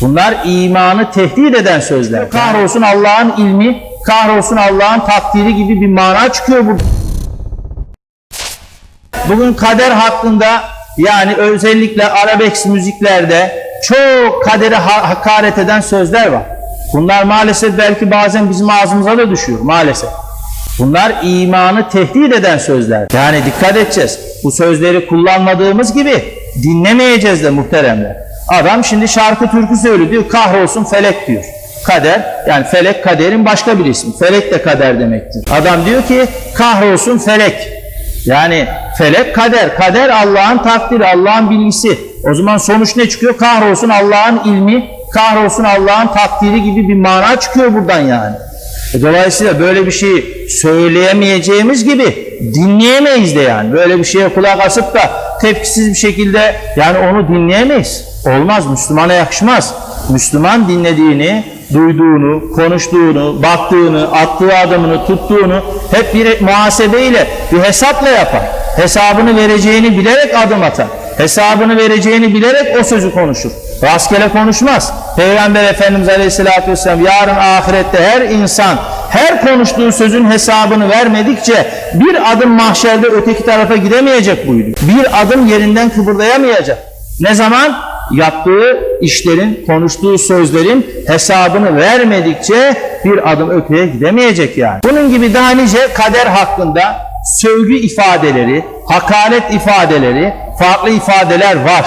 Bunlar imanı tehdit eden sözler. Kahrolsun Allah'ın ilmi, kahrolsun Allah'ın takdiri gibi bir mana çıkıyor burada. Bugün kader hakkında yani özellikle arabesk müziklerde çok kadere ha- hakaret eden sözler var. Bunlar maalesef belki bazen bizim ağzımıza da düşüyor maalesef. Bunlar imanı tehdit eden sözler. Yani dikkat edeceğiz. Bu sözleri kullanmadığımız gibi dinlemeyeceğiz de muhteremler. Adam şimdi şarkı türkü söylüyor diyor kahrolsun felek diyor. Kader yani felek kaderin başka bir ismi. Felek de kader demektir. Adam diyor ki kahrolsun felek. Yani felek kader. Kader Allah'ın takdiri, Allah'ın bilgisi. O zaman sonuç ne çıkıyor? Kahrolsun Allah'ın ilmi, kahrolsun Allah'ın takdiri gibi bir mana çıkıyor buradan yani. E Dolayısıyla böyle bir şeyi söyleyemeyeceğimiz gibi dinleyemeyiz de yani. Böyle bir şeye kulak asıp da tepkisiz bir şekilde yani onu dinleyemeyiz. Olmaz, Müslümana yakışmaz. Müslüman dinlediğini, duyduğunu, konuştuğunu, baktığını, attığı adımını, tuttuğunu hep bir muhasebeyle, bir hesapla yapar. Hesabını vereceğini bilerek adım atar. Hesabını vereceğini bilerek o sözü konuşur. Rastgele konuşmaz. Peygamber Efendimiz Aleyhisselatü Vesselam yarın ahirette her insan her konuştuğu sözün hesabını vermedikçe bir adım mahşerde öteki tarafa gidemeyecek buyuruyor. Bir adım yerinden kıpırdayamayacak. Ne zaman? Yaptığı işlerin, konuştuğu sözlerin hesabını vermedikçe bir adım öteye gidemeyecek yani. Bunun gibi daha nice kader hakkında sövgü ifadeleri, hakaret ifadeleri, farklı ifadeler var.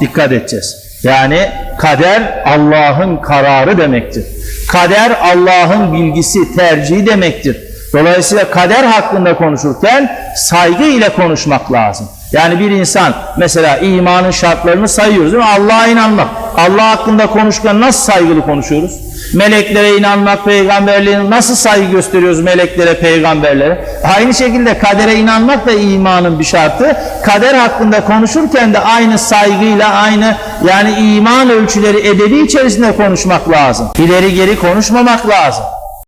Dikkat edeceğiz. Yani kader Allah'ın kararı demektir. Kader Allah'ın bilgisi, tercihi demektir. Dolayısıyla kader hakkında konuşurken saygı ile konuşmak lazım. Yani bir insan mesela imanın şartlarını sayıyoruz değil mi? Allah'a inanmak. Allah hakkında konuşurken nasıl saygılı konuşuyoruz? Meleklere inanmak, peygamberliğine nasıl saygı gösteriyoruz meleklere, peygamberlere? Aynı şekilde kadere inanmak da imanın bir şartı. Kader hakkında konuşurken de aynı saygıyla, aynı yani iman ölçüleri edebi içerisinde konuşmak lazım. İleri geri konuşmamak lazım.